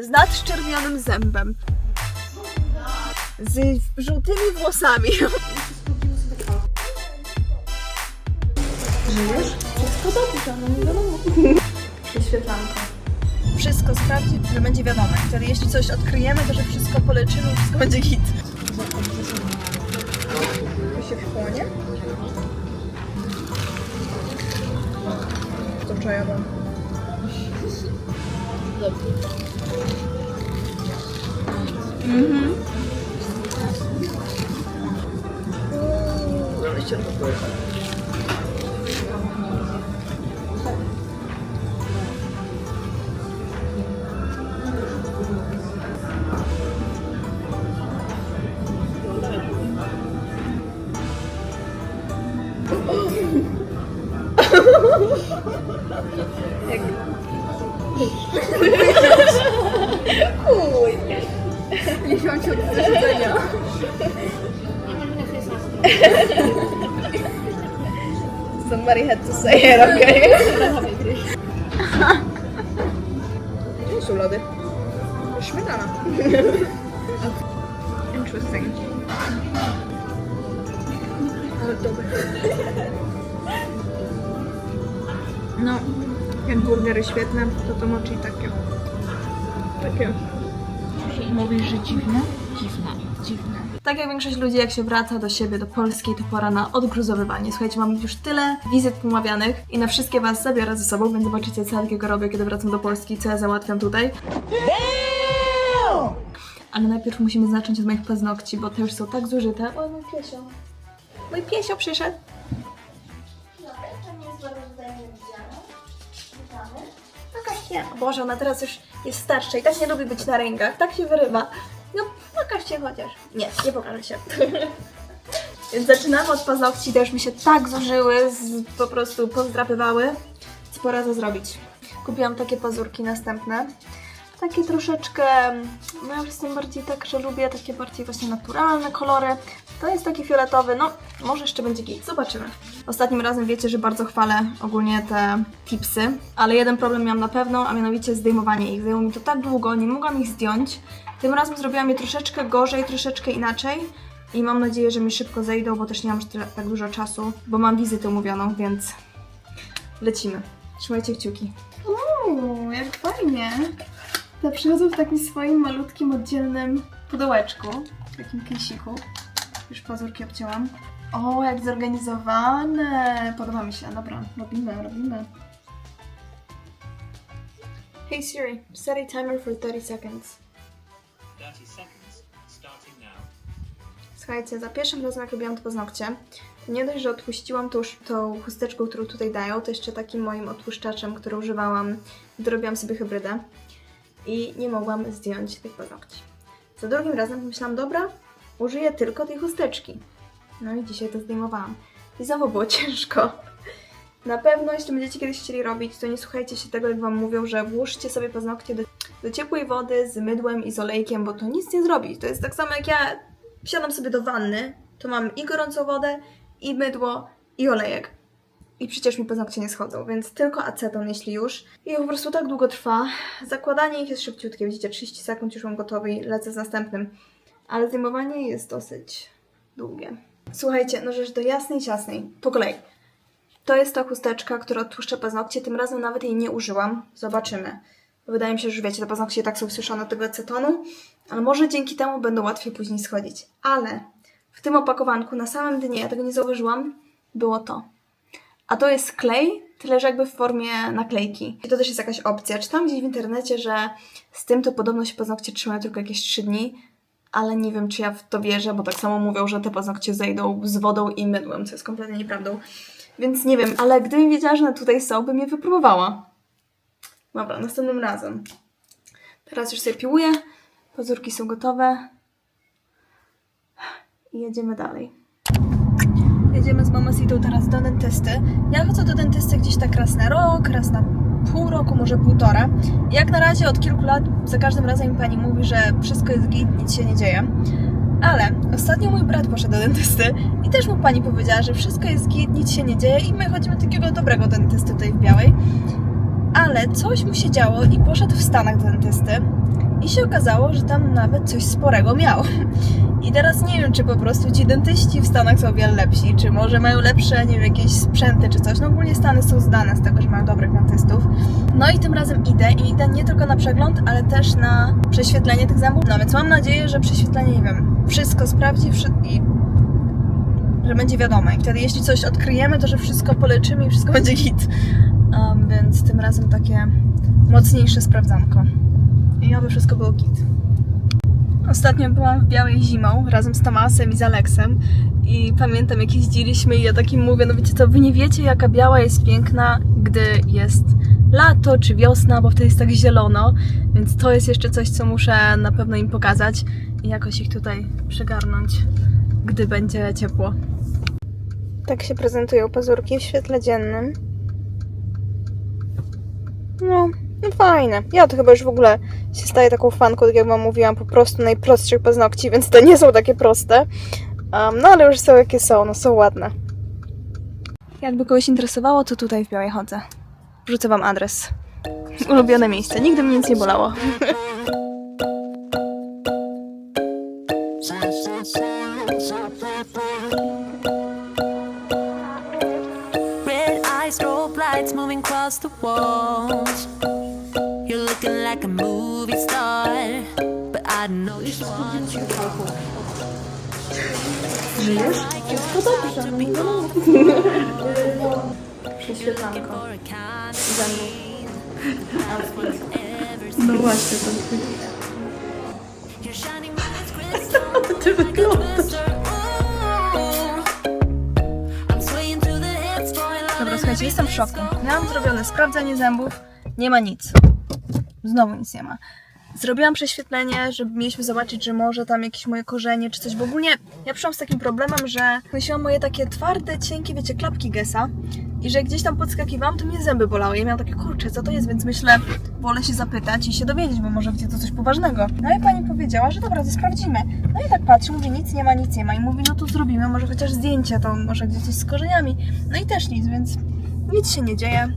z nadszczerwionym zębem, z żółtymi włosami. Żyjesz? Wszystko dobrze, no nie wiadomo. Wyświetlanko. Wszystko sprawdzić, że będzie wiadomo. Wtedy jeśli coś odkryjemy, to że wszystko poleczymy wszystko będzie hit. To się wchłonie? To dam. Mhm. No, jeszcze to Uj. Nie wziąłem cię do siedzenia. Somebody had to say it, okay? Gdzie są lody? Śmietana. Interesting. No, jak burgery świetne, to to mochi takie. Takie. Mówisz, że dziwne? Dziwne, dziwne. Tak jak większość ludzi, jak się wraca do siebie, do Polski, to pora na odgruzowywanie. Słuchajcie, mam już tyle wizyt pomawianych i na wszystkie Was zabiorę ze sobą, więc zobaczycie, co ja takiego robię, kiedy wracam do Polski, co ja załatwiam tutaj. Ale najpierw musimy zacząć od moich paznokci, bo te już są tak zużyte. O, mój piesio. Mój piesio przyszedł. Pokażcie. Boże, ona teraz już jest starsza i tak nie lubi być na rękach, tak się wyrywa. No, pokażcie chociaż. Nie, nie pokażę się. Więc zaczynamy od paznokci, te już mi się tak zużyły, z, po prostu pozdrapywały. Co pora to zrobić. Kupiłam takie pazurki następne. Takie troszeczkę, no ja jestem bardziej tak, że lubię takie bardziej właśnie naturalne kolory. To jest taki fioletowy, no może jeszcze będzie git, zobaczymy. Ostatnim razem wiecie, że bardzo chwalę ogólnie te tipsy, ale jeden problem miałam na pewno, a mianowicie zdejmowanie ich. Zajęło mi to tak długo, nie mogłam ich zdjąć. Tym razem zrobiłam je troszeczkę gorzej, troszeczkę inaczej i mam nadzieję, że mi szybko zejdą, bo też nie mam już tak dużo czasu, bo mam wizytę umówioną, więc lecimy. Trzymajcie kciuki. Uuu, jak fajnie. Te przychodzą w takim swoim malutkim, oddzielnym pudełeczku, w takim kejsiku. Już pazurki obcięłam. O, jak zorganizowane! Podoba mi się. Dobra, robimy, robimy. Hey Siri, set a timer for 30 seconds. 30 seconds, starting now. Słuchajcie, za pierwszym razem jak robiłam te paznokcie, to nie dość, że odpuściłam to już tą chusteczką, którą tutaj dają, to jeszcze takim moim odtłuszczaczem, który używałam, gdy robiłam sobie hybrydę. I nie mogłam zdjąć tych paznokci. Za drugim razem pomyślałam, dobra, użyję tylko tej chusteczki. No i dzisiaj to zdejmowałam. I znowu było ciężko. Na pewno, jeśli będziecie kiedyś chcieli robić, to nie słuchajcie się tego, jak Wam mówią, że włóżcie sobie paznokcie do, do ciepłej wody z mydłem i z olejkiem, bo to nic nie zrobi. To jest tak samo jak ja wsiadam sobie do wanny, to mam i gorącą wodę, i mydło, i olejek. I przecież mi paznokcie nie schodzą, więc tylko aceton, jeśli już. I po prostu tak długo trwa. Zakładanie ich jest szybciutkie, widzicie, 30 sekund już mam gotowy i lecę z następnym. Ale zdejmowanie jest dosyć długie. Słuchajcie, no rzecz do jasnej, ciasnej. Po kolei. To jest ta chusteczka, która odtłuszcza paznokcie. Tym razem nawet jej nie użyłam. Zobaczymy. Wydaje mi się, że wiecie, te paznokcie tak są suszone od tego acetonu, ale może dzięki temu będą łatwiej później schodzić. Ale w tym opakowanku na samym dnie, ja tego nie zauważyłam, było to. A to jest klej, tyle że jakby w formie naklejki. I to też jest jakaś opcja. Czytam gdzieś w internecie, że z tym to podobno się paznokcie trzymają tylko jakieś 3 dni, ale nie wiem, czy ja w to wierzę, bo tak samo mówią, że te paznokcie zejdą z wodą i mydłem, co jest kompletnie nieprawdą. Więc nie wiem, ale gdybym wiedziała, że one tutaj są, bym je wypróbowała. Dobra, następnym razem. Teraz już sobie piłuję. Pazurki są gotowe. I jedziemy dalej. Jedziemy z Mamacitą teraz do dentysty. Ja chodzę do dentysty gdzieś tak raz na rok, raz na pół roku, może półtora. Jak na razie od kilku lat za każdym razem mi pani mówi, że wszystko jest git, nic się nie dzieje. Ale ostatnio mój brat poszedł do dentysty i też mu pani powiedziała, że wszystko jest git, nic się nie dzieje i my chodzimy do takiego dobrego dentysty tutaj w Białej. Ale coś mu się działo i poszedł w Stanach do dentysty i się okazało, że tam nawet coś sporego miał. I teraz nie wiem, czy po prostu ci dentyści w Stanach są o wiele lepsi, czy może mają lepsze, nie wiem, jakieś sprzęty czy coś. No ogólnie Stany są zdane z tego, że mają dobrych dentystów. No i tym razem idę i idę nie tylko na przegląd, ale też na prześwietlenie tych zębów. No więc mam nadzieję, że prześwietlenie, nie wiem, wszystko sprawdzi wszy- i że będzie wiadomo. I wtedy jeśli coś odkryjemy, to że wszystko poleczymy i wszystko będzie hit. Um, więc tym razem takie mocniejsze sprawdzanko. I oby wszystko było git. Ostatnio byłam w Białej zimą razem z Tomasem i z Aleksem i pamiętam jak jeździliśmy i ja takim mówię, no wiecie co, wy nie wiecie jaka Biała jest piękna, gdy jest lato czy wiosna, bo wtedy jest tak zielono, więc to jest jeszcze coś, co muszę na pewno im pokazać i jakoś ich tutaj przygarnąć, gdy będzie ciepło. Tak się prezentują pazurki w świetle dziennym. No, no fajne. Ja to chyba już w ogóle się staję taką fanką, tak jak wam mówiłam, po prostu najprostszych paznokci, więc te nie są takie proste. Um, no ale już są jakie są, no są ładne. Jakby kogoś interesowało, to tutaj w Białej chodzę. Wrzucę wam adres. Ulubione miejsce. Nigdy mnie nic nie bolało. Red eyes, strobe lights moving across the walls. A kind No właśnie, to crystal, like a twister. Ooh. I'm swaying through the hits, falling love Dobra, słuchajcie, jestem w szoku. Miałam zrobione sprawdzanie zębów, nie ma nic. Znowu nic nie ma. Zrobiłam prześwietlenie, żeby mieliśmy zobaczyć, że może tam jakieś moje korzenie czy coś, bo ogólnie ja przyszłam z takim problemem, że nosiłam moje takie twarde, cienkie, wiecie, klapki Gesa i że gdzieś tam podskakiwałam, to mnie zęby bolały. Ja miałam takie, kurczę, co to jest, więc myślę, wolę się zapytać i się dowiedzieć, bo może wiecie, to coś poważnego. No i pani powiedziała, że dobra, to sprawdzimy. No i tak patrzę, mówi, nic nie ma, nic nie ma i mówi, no to zrobimy, może chociaż zdjęcie, to może gdzieś coś z korzeniami. No i też nic, więc nic się nie dzieje.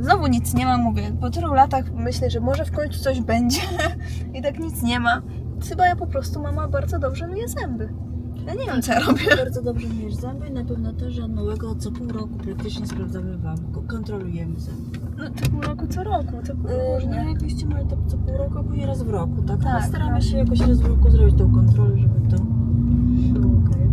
Znowu nic nie ma, mówię. Po tylu latach myślę, że może w końcu coś będzie. I tak nic nie ma. Chyba ja po prostu mama bardzo dobrze myje zęby. Ja nie wiem, co ja robię. Bardzo dobrze mieć zęby i na pewno też, że małego co pół roku praktycznie sprawdzamy Wam, ko- kontrolujemy zęby. No to pół roku co roku, to pół Yy, no różnie. jak byście mieli to co pół roku, a później raz w roku, tak? Tak, Ale staramy no. się jakoś raz w roku zrobić tą kontrolę, żeby to było okej.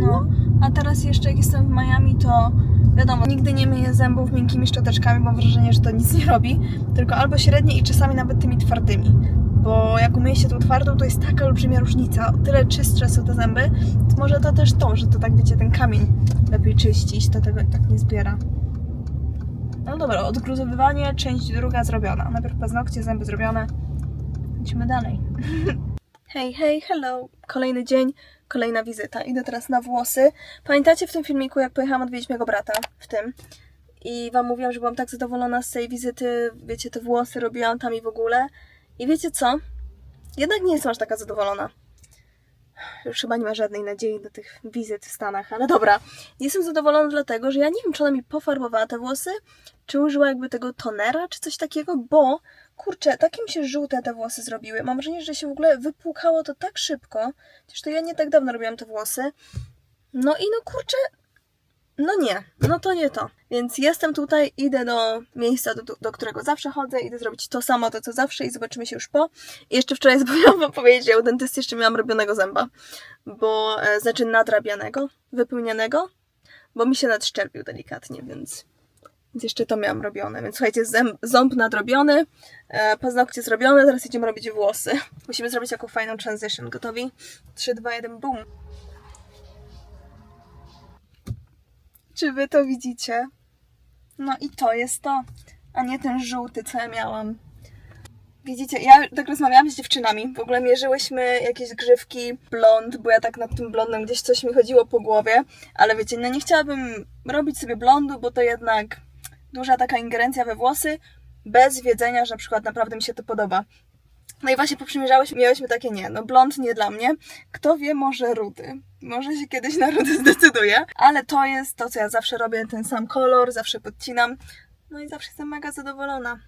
No, a teraz jeszcze jak jestem w Miami, to wiadomo, nigdy nie myję zębów miękkimi szczoteczkami, mam wrażenie, że to nic nie robi, tylko albo średnie i czasami nawet tymi twardymi. Bo jak umyję się tą twardą, to jest taka olbrzymia różnica. O tyle czystsze są te zęby, to może to też to, że to tak wiecie, ten kamień lepiej czyścić, to tego tak nie zbiera. No dobra, odgruzowywanie, część druga zrobiona. Najpierw paznokcie, zęby zrobione. Idźmy dalej. Hej, hej, hello. Kolejny dzień, kolejna wizyta. Idę teraz na włosy. Pamiętacie w tym filmiku, jak pojechałam odwiedzić mojego brata? W tym. I wam mówiłam, że byłam tak zadowolona z tej wizyty. Wiecie, te włosy robiłam tam i w ogóle. I wiecie co? Jednak nie jestem aż taka zadowolona. Już chyba nie ma żadnej nadziei do tych wizyt w Stanach, ale dobra. Nie jestem zadowolona dlatego, że ja nie wiem, czy ona mi pofarbowała te włosy, czy użyła jakby tego tonera, czy coś takiego, bo kurczę, takim się żółte te włosy zrobiły. Mam wrażenie, że się w ogóle wypłukało to tak szybko. Chociaż to ja nie tak dawno robiłam te włosy. No i no kurczę, no nie, no to nie to. Więc jestem tutaj, idę do miejsca, do, do którego zawsze chodzę, idę zrobić to samo, to co zawsze i zobaczymy się już po. I jeszcze wczoraj zapomniałam wam powiedzieć, że u dentysty jeszcze miałam robionego zęba, bo, e, znaczy nadrabianego, wypełnianego, bo mi się nadszczerbił delikatnie, więc... Więc jeszcze to miałam robione. Więc słuchajcie, zęb, ząb nadrobiony, e, paznokcie zrobione, teraz idziemy robić włosy. Musimy zrobić taką fajną transition. Gotowi? 3, 2, 1, boom. Czy wy to widzicie? No i to jest to, a nie ten żółty, co ja miałam. Widzicie, ja tak rozmawiałam z dziewczynami, w ogóle mierzyłyśmy jakieś grzywki blond, bo ja tak nad tym blondem gdzieś coś mi chodziło po głowie, ale wiecie, no nie chciałabym robić sobie blondu, bo to jednak duża taka ingerencja we włosy, bez wiedzenia, że na przykład naprawdę mi się to podoba. No i właśnie poprzymierzałyśmy, miałyśmy takie nie, no blond nie dla mnie. Kto wie, może rudy. Może się kiedyś na rudy zdecyduję. Ale to jest to, co ja zawsze robię, ten sam kolor, zawsze podcinam. No i zawsze jestem mega zadowolona.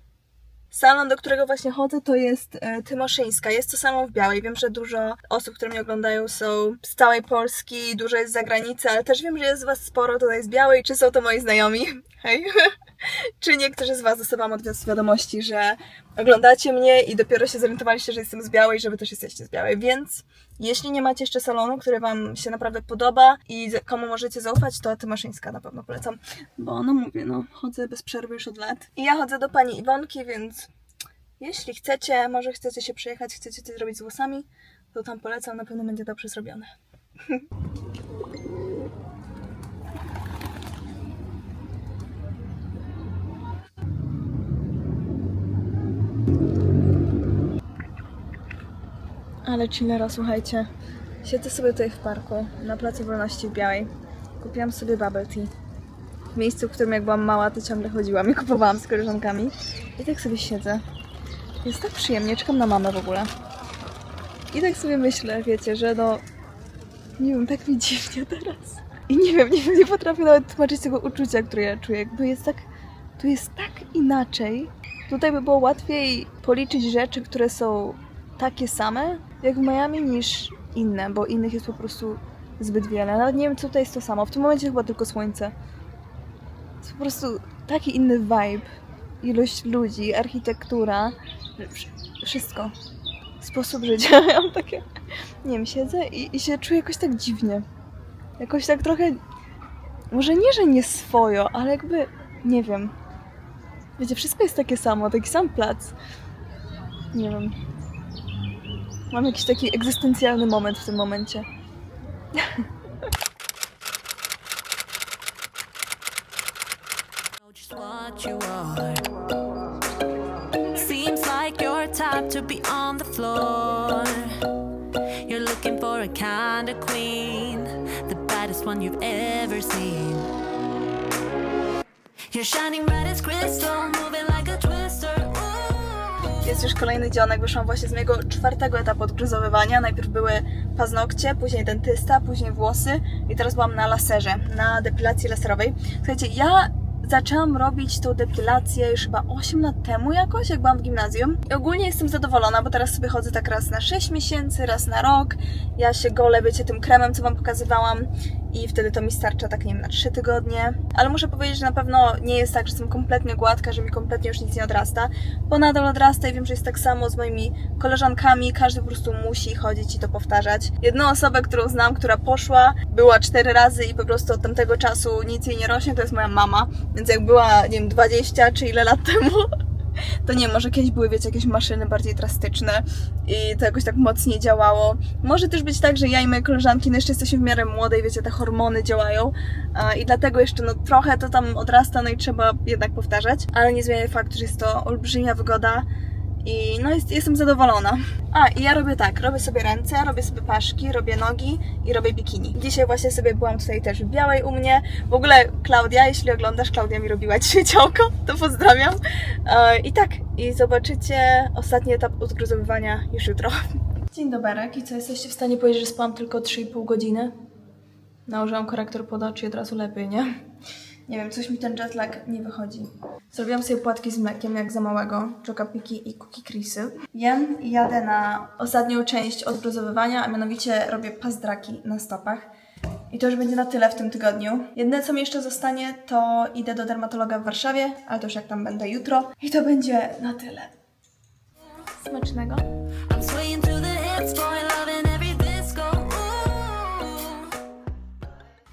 Salon, do którego właśnie chodzę, to jest e, Tymoszyńska. Jest to salon w Białej. Wiem, że dużo osób, które mnie oglądają, są z całej Polski, dużo jest z zagranicy, ale też wiem, że jest z Was sporo tutaj z Białej. Czy są to moi znajomi? Hej. Czy niektórzy z Was dostawałam od Was wiadomości, że oglądacie mnie i dopiero się zorientowaliście, że jestem z Białej, że Wy też jesteście z Białej. Więc jeśli nie macie jeszcze salonu, który Wam się naprawdę podoba i komu możecie zaufać, to Tymoszyńska na pewno polecam. Bo no mówię, no chodzę bez przerwy już od lat. I ja chodzę do Pani Iwonki, więc jeśli chcecie, może chcecie się przyjechać, chcecie coś zrobić z włosami, to tam polecam, na pewno będzie dobrze zrobione. Ale chillera, słuchajcie. Siedzę sobie tutaj w parku, na Placu Wolności w Białej. Kupiłam sobie bubble tea. W miejscu, w którym jak byłam mała, to ciągle chodziłam i kupowałam z koleżankami. I tak sobie siedzę. Jest tak przyjemnie, czekam na mamę w ogóle. I tak sobie myślę, wiecie, że no... Nie wiem, tak mi dziwnie teraz. I nie wiem, nie, wiem, nie potrafię nawet tłumaczyć tego uczucia, które ja czuję. Jakby jest tak... Tu jest tak inaczej. Tutaj by było łatwiej policzyć rzeczy, które są takie same, jak w Miami, niż inne, bo innych jest po prostu zbyt wiele. Nawet nie wiem, co tutaj jest to samo. W tym momencie chyba tylko słońce. Jest po prostu taki inny vibe. Ilość ludzi, architektura, wsz- wszystko. Sposób życia. Ja mam takie, nie wiem, siedzę i, i się czuję jakoś tak dziwnie. Jakoś tak trochę, może nie, że nie swojo, ale jakby, nie wiem. Wiecie, wszystko jest takie samo, taki sam plac. Nie wiem. Mam jakiś taki egzystencjalny moment w tym momencie. Seems like you're type to be on the floor. You're looking for a kind of queen, the baddest one you've ever seen. You're shining bright as crystal, moving like. Jest już kolejny dzionek, wyszłam właśnie z mojego czwartego etapu odgryzowywania. Najpierw były paznokcie, później dentysta, później włosy i teraz byłam na laserze, na depilacji laserowej. Słuchajcie, ja zaczęłam robić tą depilację już chyba 8 lat temu jakoś, jak byłam w gimnazjum. I ogólnie jestem zadowolona, bo teraz sobie chodzę tak raz na 6 miesięcy, raz na rok. Ja się golę, wiecie, tym kremem, co Wam pokazywałam i wtedy to mi starcza tak, nie wiem, na 3 tygodnie. Ale muszę powiedzieć, że na pewno nie jest tak, że jestem kompletnie gładka, że mi kompletnie już nic nie odrasta, bo nadal odrasta i wiem, że jest tak samo z moimi koleżankami, każdy po prostu musi chodzić i to powtarzać. Jedną osobę, którą znam, która poszła, była cztery razy i po prostu od tamtego czasu nic jej nie rośnie, to jest moja mama, więc jak była, nie wiem, 20 czy ile lat temu, to nie, może kiedyś były, wiecie, jakieś maszyny bardziej drastyczne i to jakoś tak mocniej działało. Może też być tak, że ja i moje koleżanki, no jeszcze jesteśmy w miarę młode i wiecie, te hormony działają i dlatego jeszcze no trochę to tam odrasta, no i trzeba jednak powtarzać, ale nie zmienia faktu, że jest to olbrzymia wygoda i no jest, jestem zadowolona. A, i ja robię tak, robię sobie ręce, robię sobie paszki, robię nogi i robię bikini. Dzisiaj właśnie sobie byłam tutaj też w białej u mnie. W ogóle Klaudia, jeśli oglądasz, Klaudia mi robiła dzisiaj ciałko, to pozdrawiam. E, I tak, i zobaczycie ostatni etap odgruzowywania już jutro. Dzień doberek i co, jesteście w stanie powiedzieć, że spałam tylko 3,5 godziny? Nałożyłam korektor pod oczy i od razu lepiej, nie? Nie wiem, coś mi ten jetlag nie wychodzi. Zrobiłam sobie płatki z mlekiem jak za małego, czokapiki i cookie chrisy. Jem i jadę na ostatnią część odgruzowywania, a mianowicie robię pazdraki na stopach. I to już będzie na tyle w tym tygodniu. Jedyne co mi jeszcze zostanie, to idę do dermatologa w Warszawie, ale to już jak tam będę jutro. I to będzie na tyle. Smacznego.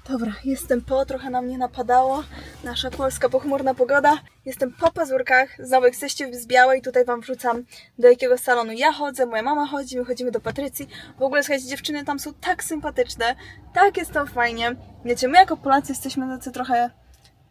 Dobra, jestem po, trochę na mnie napadało. Nasza polska pochmurna pogoda. Jestem po pazurkach, znowu jesteście z białej, tutaj Wam wrzucam do jakiego salonu ja chodzę, moja mama chodzi, my chodzimy do Patrycji. W ogóle, słuchajcie, dziewczyny tam są tak sympatyczne, tak jest tam fajnie. Wiecie, my jako Polacy jesteśmy tacy trochę,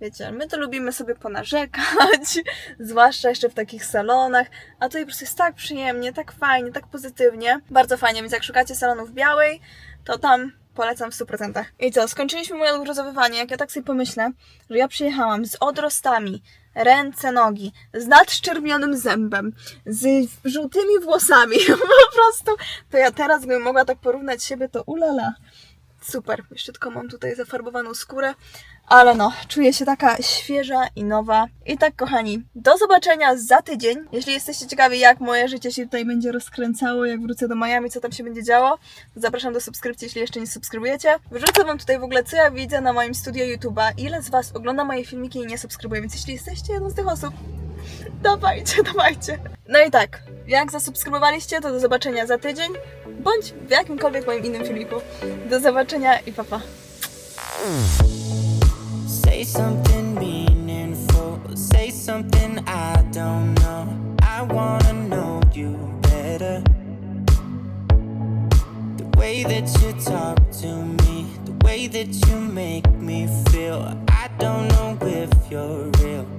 wiecie, my to lubimy sobie ponarzekać, zwłaszcza jeszcze w takich salonach, a tutaj po prostu jest tak przyjemnie, tak fajnie, tak pozytywnie. Bardzo fajnie, więc jak szukacie salonu w białej, to tam polecam w 100%. I co, skończyliśmy moje odgruzowywanie, jak ja tak sobie pomyślę, że ja przyjechałam z odrostami, ręce, nogi, z nadszczerwionym zębem, z żółtymi włosami, po prostu, to ja teraz gdybym mogła tak porównać siebie, to ulala. Super. Jeszcze tylko mam tutaj zafarbowaną skórę. Ale no, czuję się taka świeża i nowa. I tak, kochani, do zobaczenia za tydzień. Jeśli jesteście ciekawi, jak moje życie się tutaj będzie rozkręcało, jak wrócę do Miami, co tam się będzie działo, zapraszam do subskrypcji, jeśli jeszcze nie subskrybujecie. Wrzucę Wam tutaj w ogóle, co ja widzę na moim studio YouTube'a, ile z Was ogląda moje filmiki i nie subskrybuje, więc jeśli jesteście jedną z tych osób, dawajcie, dawajcie. No i tak, jak zasubskrybowaliście, to do zobaczenia za tydzień, bądź w jakimkolwiek moim innym filmiku. Do zobaczenia i papa. Pa. Way that you talk to me, the way that you make me feel. I don't know if you're real.